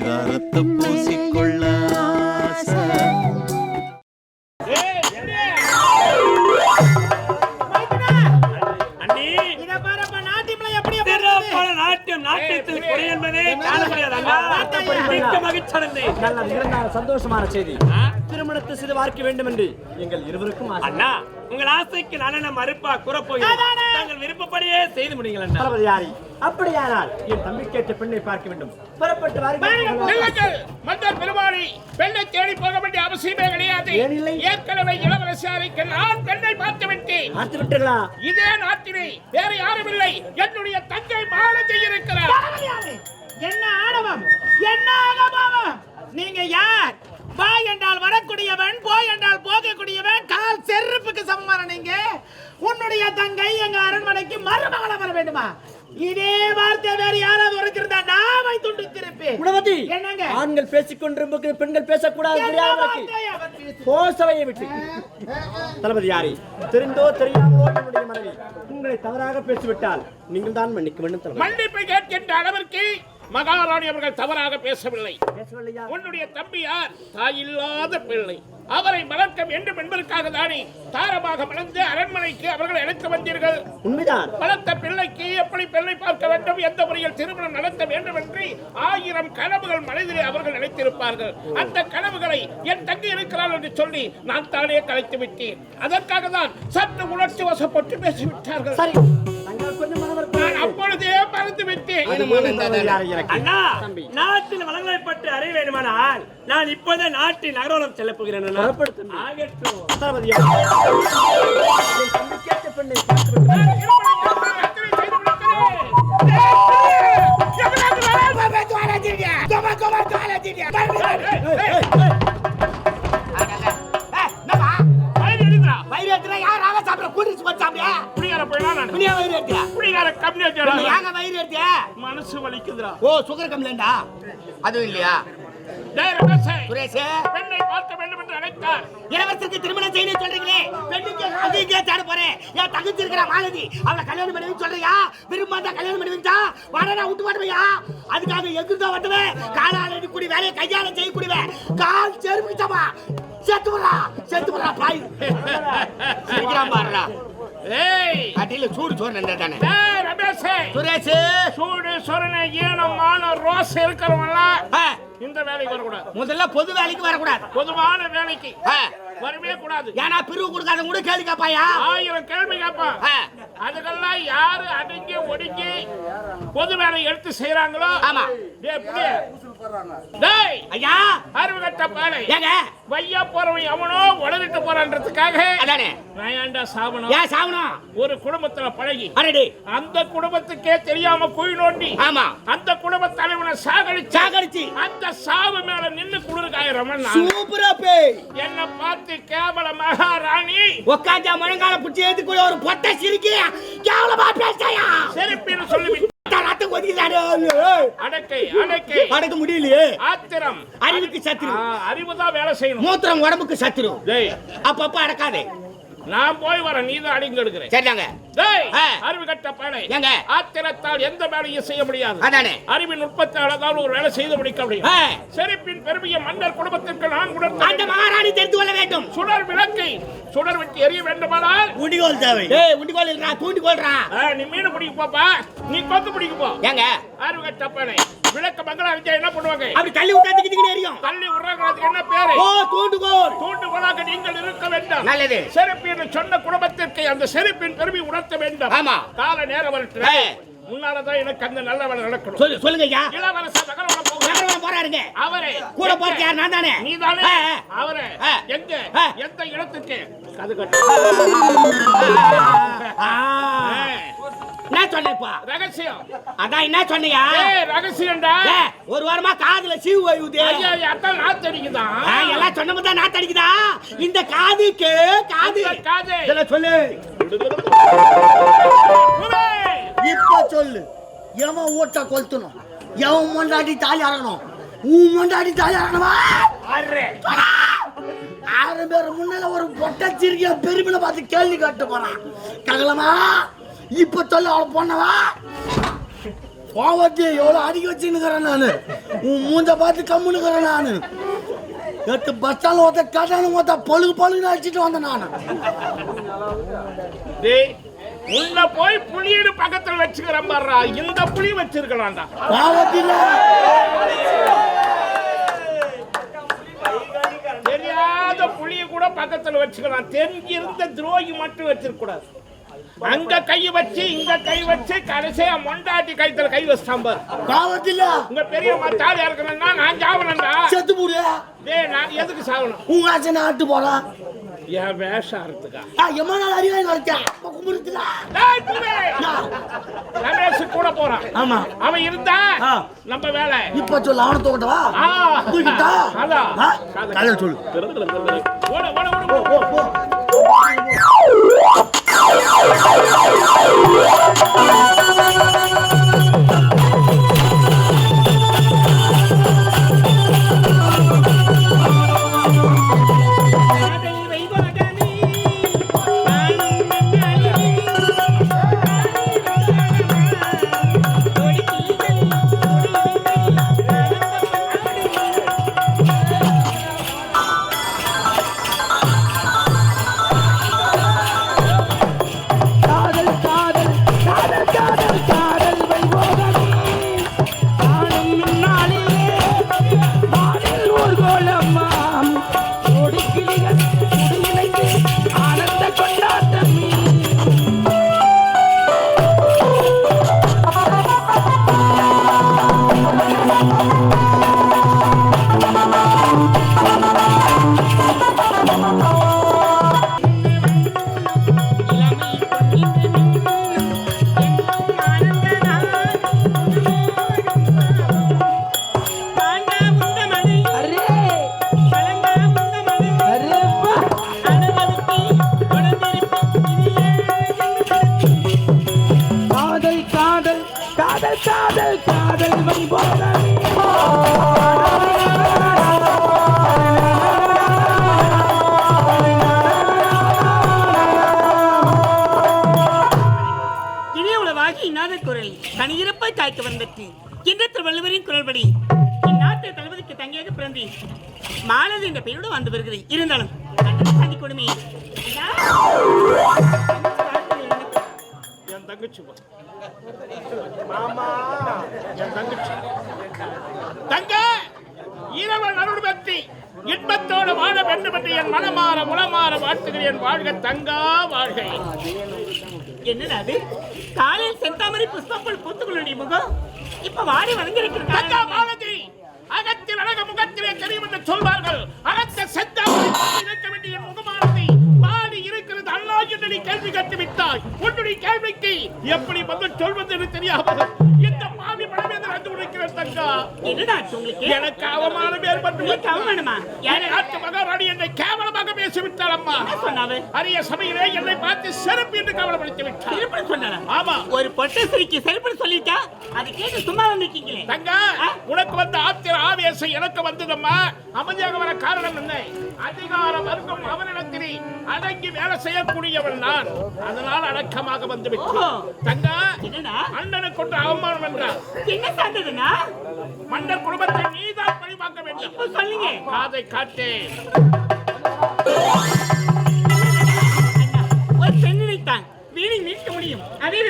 பரிதாரத்தை பூசிக்கொள்ள சந்தோஷமான செய்தி. திருமணத்தை செய்து பார்க்க வேண்டும் என்று எங்கள் இருவருக்கும் ஆசை. அண்ணா உங்கள் ஆசைக்கு நான் என்ன மறுப்பா கூறப்போகிறேன் தங்கள் விருப்பப்படியே செய்து முடியுங்கள் அண்ணா. தளபதியாரி அப்படியானால் என் தம்பி கேட்ட பெண்ணை பார்க்க வேண்டும். புறப்பட்டு வாருங்கள் மன்னர் பெருமாளி பெண்ணை தேடி போக வேண்டிய அவசியமே கிடையாது? ஏற்கனவே இளவரசியாருக்கு நான் பெண்ணை பார்த்து விட்டேன் பார்த்து விட்டீர்களா? இதே நாட்டிலே வேற யாரும் இல்லை. என்னுடைய தங்கை மாலதி இருக்கிறார். என்ன ஆணவம்? என்ன ஆகமாவம் நீங்க யார்? வா உன்னுடைய தங்கை எங்க அரண்மனைக்கு மருமகள வர வேண்டுமா? இதே வார்த்தை வேற யாராவது உரைத்திருந்தா நாமை துண்டு திருப்பேன் குணவதி என்னங்க? ஆண்கள் பேசிக் கொண்டிருப்பது பெண்கள் பேசக்கூடாது? கோசவையை விட்டு. தளபதியாரி தெரிந்தோ தெரியாமலோ என்னுடைய மனைவி உங்களை தவறாக பேசிவிட்டால் நீங்கள் தான் மன்னிக்க வேண்டும் தளபதி. மன்னிப்பு கேட்கின்ற அளவிற்கு மகாராணி அவர்கள் தவறாக பேசவில்லை. உன்னுடைய தம்பியார் தாயில்லாத பிள்ளை. அவரை வளர்க்க வேண்டும் என்பதற்காக தானே தாரமாக வளர்ந்து அரண்மனைக்கு அவர்கள் அழைத்து வந்தீர்கள். உண்மைதான். வளர்த்த பிள்ளைக்கு எப்படி பிள்ளை பார்க்க வேண்டும்? எந்த முறையில் திருமணம் நடத்த வேண்டும் என்று ஆயிரம் கனவுகள் மனதிலே அவர்கள் நினைத்திருப்பார்கள். அந்த கனவுகளை என் தங்கி இருக்கிறாள் என்று சொல்லி நான் தானே கலைத்து விட்டேன் அதற்காக தான் சற்று உணர்ச்சி வசப்பட்டு பேசிவிட்டார்கள். நான் அப்பொழுதே மறந்து விட்டேன். அண்ணா தம்பி. நாட்டின் வளங்களை பற்றி அறிய வேண்டுமானால் நான் இப்போதே நாட்டின் நகரோலம் செல்ல போகிறேன் அண்ணா. புறப்படு தம்பி. ஆகட்டும் தளபதியாரி என் தம்பி கேட்ட பெண்ணை பார்த்து விட்டு நான் விடுகிறேன். வயிறு எரியுதுடா. நானு. குடிகார கம்பெனி வச்சிடா. மனசு வலிக்குதுடா. ஓ சுகர் கம்ப்ளைண்டா அதுவும் இல்லையா? டேய் ரமேஷே, சுரேஷே. பெண்ணை பார்க்க வேண்டும் என்று அழைத்தார். இளவரசருக்கு திருமணம் செய்யணும் சொல்றீங்களே? பெண்ணுக்கு அது இங்கே தேட போறேன். என் தங்கச்சி இருக்கிற மாலதி அவளை கல்யாணம் பண்ணி சொல்றியா? விரும்பாத கல்யாணம் பண்ணி வச்சா? வாடா விட்டு மாட்டுவையா அதுக்காக எங்கிருந்தா வட்டுவேன் காலால் அடிக்கூடி வேலையை கையால செய்யக்கூடியவன் கால் செருப்பிச்சமா செத்து விடுறா செத்து விடுறா பாய். சிரிக்கிறான் பாருடா. அடியில சூடு சோறு தானே? சுரேஷ்! சூடு சொரணை ஈனமான ரோஸ் இருக்கிறவன்லாம் இந்த வேலைக்கு வரக்கூடாது. முதல்ல பொது வேலைக்கு வரக்கூடாது. பொதுவான வேலைக்கு. வரவே கூடாது. ஏன்னா பிரிவு கொடுக்காத கூட கேள்வி கேப்பாயா ஆயிரம் கேள்வி கேட்பான். அதுக்கெல்லாம் யாரு அடங்கி ஒடுங்கி பொது வேலை எடுத்து செய்யறாங்களோ ஆமா. புள்ளைய. டேய் ஐயா! அறிவு கட்ட பாலை. ஏங்க? வையா போறவன் எவனோ உடலிட்டு போறான்றதுக்காக அதானே? நான் ஏன்டா சாவணும். ஏன் சாவணும்? ஒரு குடும்பத்துல பழகி. அரடி அந்த குடும்பத்துக்கே தெரியாம குழி நோண்டி. ஆமா. அந்த குடும்ப தலைவனை சாகடிச்சு. சாகடிச்சு. அந்த சாவு மேல நின்னு குளிர்காயிரமன் சூப்பரா பேய். என்ன பார்த்து கேவல மகாராணி. உக்காந்தா முழங்கால புடிச்சு ஏத்துக்குள்ள ஒரு பொட்டை சிரிக்கி கேவலமா பேசாயா செருப்பின்னு சொல்லி அடக்கை அடக்கை. அடக்க முடியலையே. ஆத்திரம். அறிவுக்கு சத்துரு. ஆ, அறிவுதான் வேலை செய்யணும். மூத்திரம் உடம்புக்கு சத்துரு. அப்பப்ப அடக்காதே. நான் போய் வரேன் நீ தான் அடிங்க எடுக்கிறேன். சரிதாங்க. அறிவு கட்ட பானை ஏங்க? ஆத்திரத்தால் எந்த வேலையும் செய்ய முடியாது. அதானே? அறிவின் நுட்பத்தால் அதாவது ஒரு வேலை செய்து முடிக்க முடியும். செருப்பின் பெருமையை மன்னர் குடும்பத்திற்கு நான் அந்த உணர்த்த மகாராணி தெரிந்து கொள்ள வேண்டும். சுடர் விளக்கை சுடர் விட்டு எரிய வேண்டுமானால் உண்டிகோல் தேவை. ஏய் உண்டிகோல் இல்லடா தூண்டிகோல்றா ஆ, நீ மீன் பிடிக்க போப்பா நீ கொத்து பிடிக்க போ. ஏங்க அறிவு கட்ட பானை விளக்க மங்களம் அடிச்சா என்ன பண்ணுவாங்க? அப்படி தள்ளி விட்டா திக்கி திக்கி எரியும். தள்ளி விடுறாங்க அதுக்கு என்ன பேரு? ஓ தூண்டுகோல். தூண்டுகோலாக நீங்கள் இருக்க வேண்டும். நல்லது. செருப்பு என்று சொன்ன குடும்பத்திற்கு அந்த செருப்பின் பெருமை உணர்த்த வேண்டும். ஆமா. கால நேரம் வரட்டு. முன்னாலதான் எனக்கு அந்த நல்ல வேலை நடக்கணும். சொல்லு சொல்லுங்க ஐயா. இளவரச நகரம் போறாருங்க. அவரே கூட போறது யார்? நான் தானே. நீதானே? ஆ, ஆ. அவரே. எங்க. எந்த இடத்துக்கு? கட்டு. ஆ. என்ன சொன்னப்பா ரகசியம். அதான் என்ன சொன்னியா? ஏய் ரகசியம்டா. ஒரு வாரமா காதுல சீவு வைவுதே ஐயா அத்தான் நாத்தடிக்குதான் ஆ, எல்லாம் சொன்ன தான் நாத்து அடிக்குதா இந்த காதுக்கு காது. காது. இதெல்லாம் சொல்லு! இப்ப சொல்லு. எவன் ஓட்ட கொளுத்தணும்? எவன் மொண்டாடி தாலி அறணும் உன் மொண்டாடி தாலி அறணுமா ஆயிரம் பேர் முன்னால ஒரு பொட்டை சிரிக்க பெருமையில பார்த்து கேள்வி கேட்டு போறான். ககலமா இப்ப சொல்லு அவளை பொண்ணவா? பாவத்தி எவ்வளோ அடிக்க வச்சுன்னுக்கிறேன் நான். உன் மூஞ்ச பார்த்து கம்முன்னுக்கிறேன் நான். எட்டு பஸ் ஸ்டாண்ட் ஒருத்த கட்டானு ஒருத்த பழுகு பழுகுன்னு அடிச்சிட்டு வந்தேன் நான். டேய் உள்ள போய் புளியடு பக்கத்துல வச்சுக்கிறேன் பாருடா. இந்த புளி வச்சிருக்கலாம்டா. பாவத்தில. தெரியாத புளிய கூட பக்கத்துல வச்சுக்கலாம். தெரிஞ்சிருந்த துரோகி மட்டும் வச்சிருக்க கூடாது அங்க கை வச்சு இங்க கை வச்சு கடைசியா மொண்டாட்டி கைத்துல கை வச்சான் பாரு. பாவத்தில உங்க பெரியம்மா தாலியா இருக்கணும்னா நான் சாவணும்டா. செத்து போடு. டேய் நான் எதுக்கு சாவணும்? உங்க ஆசை நான் ஆட்டு போறேன் என் வேஷம் அறுத்துக்கா. எம்மா நாள் அறிவாய் டேய், புள்ளே! ரமேஷ் கூட போறான். ஆமா. அவன் இருந்தா ஆ. நம்ம வேலை. இப்ப சொல்லு அவனை தூக்கட்டவா? ஆ. தூக்கிட்டா? அதான். ஆ? சொல்லு. ஓட ஓட ஓட போ, போ. 好好好好好好 தாய்க்கு வந்தற்கு கிண்ணத்தில் வள்ளுவரின் குரல்படி. இந்நாட்டு தளபதிக்கு தங்கியாக பிறந்தி. மாலதி என்ற பெயரோடு வந்து வருகிறேன் இருந்தாலும் கண்டன தங்க இரவல் அருள் பக்தி இன்பத்தோடு வாழ வேண்டும் என்று என் மனமாற முளமாற வாழ்த்துகிறேன். வாழ்க தங்கா வாழ்க. என்னடா அது? காலையில் செந்தாமரை புஷ்பங்கள் பூத்துக்களுடைய முகம். இப்ப வாடி தங்கா வணங்கிருக்கிறாங்க மாலதி அகத்தில் அழக முகத்திலே தெரியும் என்று சொல்வார்கள். அகத்த செத்தாமரை இருக்க வேண்டிய முகமானது வாடி இருக்கிறது அல்லா என்று நீ கேள்வி கேட்டு விட்டாய் உன்னுடைய கேள்விக்கு எப்படி பதில் சொல்வது என்று தெரியாமல் தங்கா என்னடா ஆச்சு உங்களுக்கு? எனக்கு அவமானம் ஏற்பட்டு அவமானமா? யாரு நாட்டு மகாராணி என்னை கேவலமாக பேசிவிட்டாள் அம்மா என்ன சொன்னாவே? அரிய சபையிலே என்னை பார்த்து சிறப்பு என்று கவலைப்படுத்தி ஆமா. ஒரு பொட்டை சிரிக்கு செருப்புன்னு சொல்லிட்டா? அது கேட்டு சும்மா வந்திருக்கீங்களே தங்க உனக்கு வந்த ஆத்திர ஆவேசம் எனக்கு வந்ததம்மா. அமைதியாக வர காரணம் என்ன? அதிகார வர்க்கம் அவனிடத்திலே அடங்கி வேலை செய்யக்கூடியவன் நான். அதனால் அடக்கமாக வந்து விட்டேன் ஓஹோ. தங்க அண்ணனை கொண்டு அவமானம் என்றார். என்ன சார்ந்ததுன்னா மன்னர் குடும்பத்தை நீதான் பழி வாங்க வேண்டும் சொல்லுங்க. காதை காட்டேன். ஒரு பெண்ணினைத்தான் வீணை மீட்க முடியும். அதே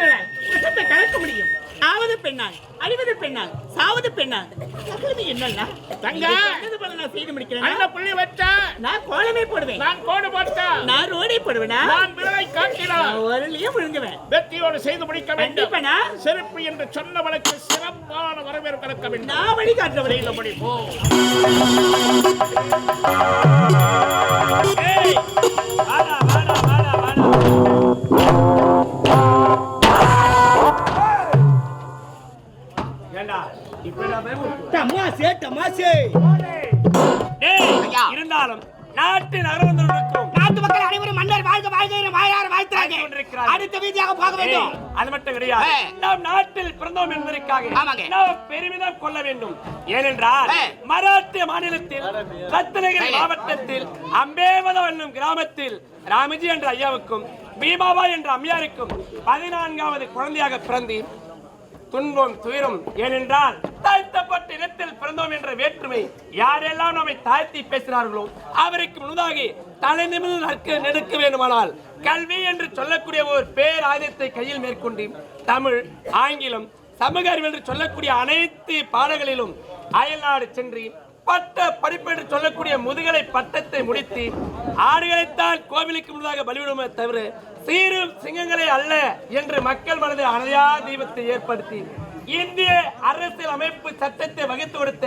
விஷத்தை கலக்க முடியும். ஆவது பெண்ணால் அழிவது பெண்ணால் சாவது பெண்ணால் அகலது என்னல்ல தங்க. சொன்னது போல நான் செய்து முடிக்கிறேன் அண்ணன் புள்ளி வச்சா நான் கோலமே போடுவேன். நான் கோடு போட்டேன் நான் ரோடே போடுவேனா? நான் விரலை காட்டினான் நான் ஒருலையும் விழுங்குவேன் வெற்றியோடு செய்து முடிக்க வேண்டும். கண்டிப்பாண்ணா செருப்பு என்று சொன்னவனுக்கு சிறப்பான வரவேற்பு கலக்க வேண்டும். நான் வழிகாட்டுறவரை செய்து முடிப்போம். ஏய், வாடா, வாடா. கிடையாது. நாம் நாட்டில் பிறந்தோம் என்பதற்காக. நாம் பெருமிதம் கொள்ள வேண்டும் ஏனென்றால். மராட்டிய மாநிலத்தில் ரத்னகிரி மாவட்டத்தில் அம்பேவதம் என்னும் கிராமத்தில் ராமஜி என்ற ஐயாவுக்கும் பீமாபா என்ற அம்மையாருக்கும் பதினான்காவது குழந்தையாக பிறந்தேன் துன்பம் துயரம் ஏனென்றால் தாழ்த்தப்பட்ட இனத்தில் பிறந்தோம் என்ற வேற்றுமை யாரெல்லாம் நம்மை தாழ்த்தி பேசினார்களோ அவருக்கு முன்னதாக தலை நிமிர்ந்து நெடுக்க வேண்டுமானால் கல்வி என்று சொல்லக்கூடிய ஒரு பேர் ஆயுதத்தை கையில் மேற்கொண்டு தமிழ் ஆங்கிலம் சமூக அறிவு என்று சொல்லக்கூடிய அனைத்து பாடங்களிலும் அயல்நாடு சென்று பட்ட படிப்பு என்று சொல்லக்கூடிய முதுகலை பட்டத்தை முடித்து ஆடுகளைத்தான் கோவிலுக்கு முன்னதாக பலிவிடுமே தவிர சீரும் சிங்கங்களை அல்ல என்று மக்கள் மனதில் அணையா தீபத்தை ஏற்படுத்தி இந்திய அரசியல் அமைப்பு சட்டத்தை வகுத்து கொடுத்த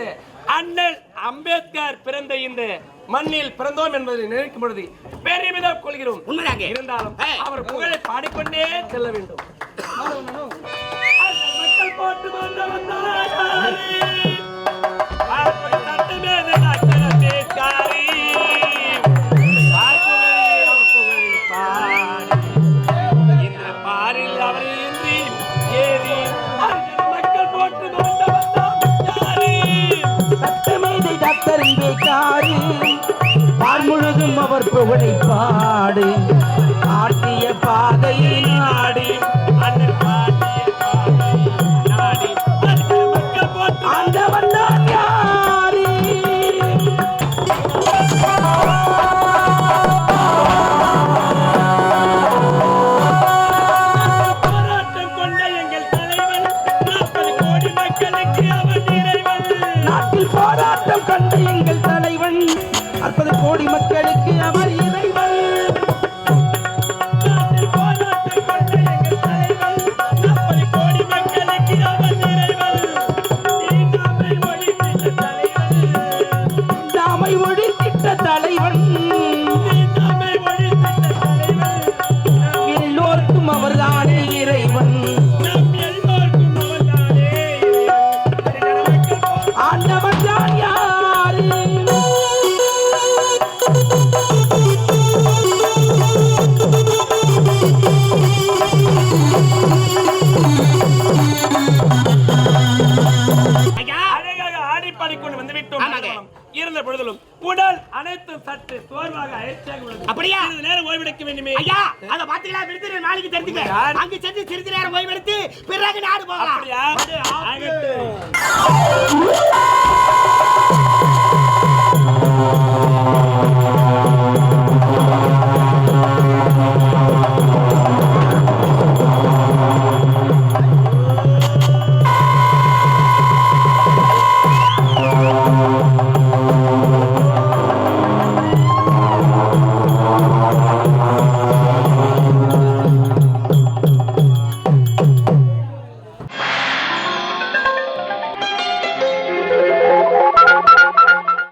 அண்ணல் அம்பேத்கர் பிறந்த இந்த மண்ணில் பிறந்தோம் என்பதை நினைக்கும் பொழுது பெருமிதம் கொள்கிறோம். இருந்தாலும். அவர் புகழை பாடிக்கொண்டே செல்ல வேண்டும் மக்கள் போட்டு வந்த வந்தாரே. பார்ப்பது சட்டமேதை டாக்டர் அவர் புகழை பாடு எங்கள் தலைவன். அற்பது கோடி மக்களுக்கு அவர் ஆடி பாடிக்கொண்டு வந்து விட்டோம் ஆமாங்க. மங்களம். இருந்த பொழுதிலும் உடல் அனைத்தும் சற்று சோர்வாக அயற்சியாக உள்ளது அப்படியா? சிறிது நேரம் ஓய்வெடுக்க வேண்டுமே ஐயா அத பாத்தீங்களா விருது நாளைக்கு தெரிஞ்சுக்க? அங்க சென்று சிறிது நேரம் ஓய்வெடுத்து பிறகு நாடு போகலாம் அப்படியா